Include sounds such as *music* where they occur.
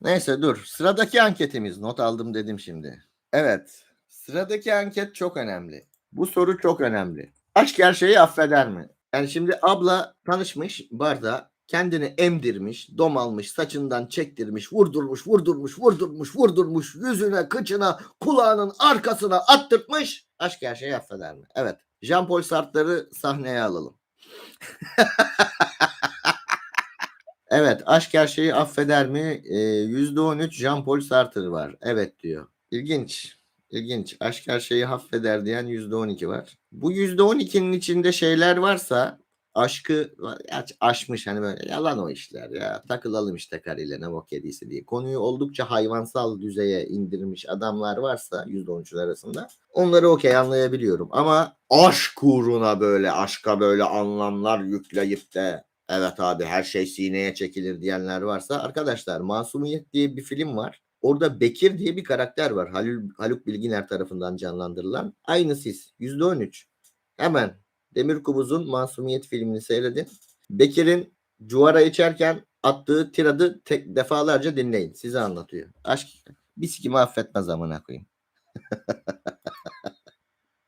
Neyse dur. Sıradaki anketimiz. Not aldım dedim şimdi. Evet. Sıradaki anket çok önemli. Bu soru çok önemli. Aşk her şeyi affeder mi? Yani şimdi abla tanışmış barda kendini emdirmiş, dom almış, saçından çektirmiş, vurdurmuş, vurdurmuş, vurdurmuş, vurdurmuş, yüzüne, kıçına, kulağının arkasına attırtmış. Aşk her şeyi affeder mi? Evet. Jean-Paul Sartre'ları sahneye alalım. *laughs* Evet, aşk her şeyi affeder mi? Ee, %13 Jean-Paul Sartre var. Evet diyor. İlginç. İlginç. Aşk her şeyi affeder diyen %12 var. Bu %12'nin içinde şeyler varsa aşkı aşmış hani böyle yalan o işler ya takılalım işte karıyla ne bok yediyse diye. Konuyu oldukça hayvansal düzeye indirmiş adamlar varsa %13'ler arasında onları okey anlayabiliyorum. Ama aşk uğruna böyle aşka böyle anlamlar yükleyip de evet abi her şey sineye çekilir diyenler varsa arkadaşlar Masumiyet diye bir film var. Orada Bekir diye bir karakter var. Halil, Haluk Bilginer tarafından canlandırılan. Aynı siz. %13. Hemen Demir Kubuz'un Masumiyet filmini seyredin. Bekir'in cuvara içerken attığı tiradı tek defalarca dinleyin. Size anlatıyor. Aşk bir sikimi affetmez amına koyayım. *laughs*